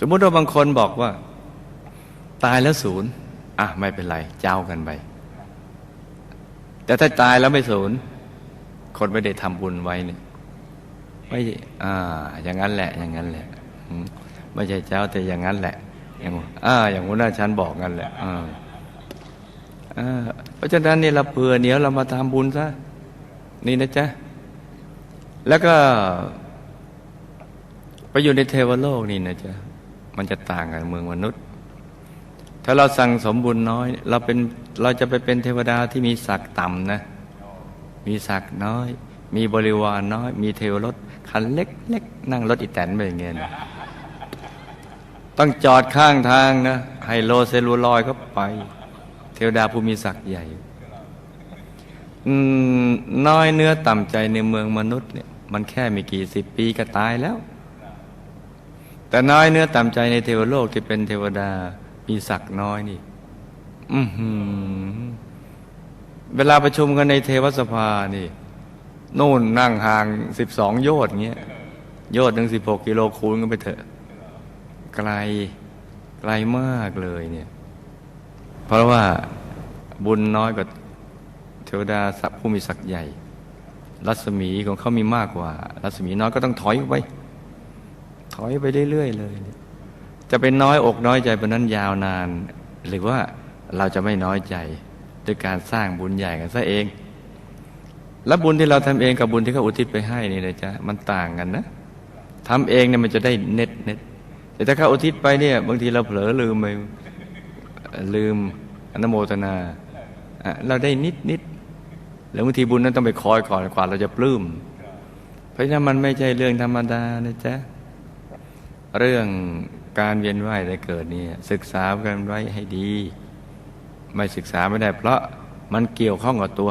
สมมติว่าบางคนบอกว่า ตายแล้วศูนย์อะไม่เป็นไร เจ้ากันไป แต่ถ้าตายแล้วไม่ศูนย์คนไม่ได้ทำบุญไว้เนี่ยไม่อ่า อย่างนั้นแหละ อย่างนั้นแหละไม่ใช่เจ้าแต่อย่างนั้นแหละ อย่างอ่า อย่างหัวหน้าชั้นบอกงั้นแหละอ่าเพราะฉะนั้นนี่เราเผื่อเดี๋ยวเรามาทำบุญซะนี่นะจ๊ะ แล้วก็ ไปอยู่ในเทวโลกนี่นะจ๊ะ มันจะต่างกับเมืองมนุษย์ ถ้าเราสั่งสมบุญน้อย เราเป็นเราจะไปเป็นเทวดาที่มีศักดิ์ต่ำนะ มีศักดิ์น้อย มีบริวารน้อย มีเทวรถคันเล็กๆนั่งรถอีแตนไปอย่างเงี้ยนต้องจอดข้างทางนะไฮโลเซลลูลอยด์ก็ไป เทวดาผู้มีศักดิ์ใหญ่น้อยเนื้อต่ำใจในเมืองมนุษย์เนี่ย มันแค่ไม่กี่สิบปีก็ตายแล้ว แต่น้อยเนื้อต่ำใจในเทวโลกที่เป็นเทวดามีศักดิ์น้อยนี่ อืเวลาประชุมกันในเทวสภานี่นู่นนั่งห่างสิบสองโยชน์เงี้ยโยชน์หนึ่งสิบหกกิโลคูณกันไปเถอะ ไกลไกลมากเลยเนี่ย เพราะว่าบุญน้อยกว่าเทวดาสัพผู้มีศักดิ์ใหญ่ รัศมีของเขามีมากกว่า รัศมีน้อยก็ต้องถอยไป ถอยไปเรื่อยๆเลย จะเป็นน้อยอกน้อยใจเป็นนั้นยาวนาน หรือว่าเราจะไม่น้อยใจด้วยการสร้างบุญใหญ่กันซะเอง แล้วบุญที่เราทำเองกับบุญที่เขาอุทิศไปให้นี่นะจ๊ะมันต่างกันนะทำเองเนี่ยมันจะได้เน็ตเน็ตแต่ถ้าเขาอุทิศไปเนี่ย บางทีเราเผลอลืมไปลืมอนโมทนาเราได้นิดนิดแล้วบางทีบุญนั้นต้องไปคอยก่อนกว่าเราจะปลื้ม เพราะฉะนั้นมันไม่ใช่เรื่องธรรมดานะจ๊ะ เรื่องการเวียนว่ายแต่เกิดนี่ศึกษากันไว้ให้ดี ไม่ศึกษาไม่ได้เพราะมันเกี่ยวข้องกับตัว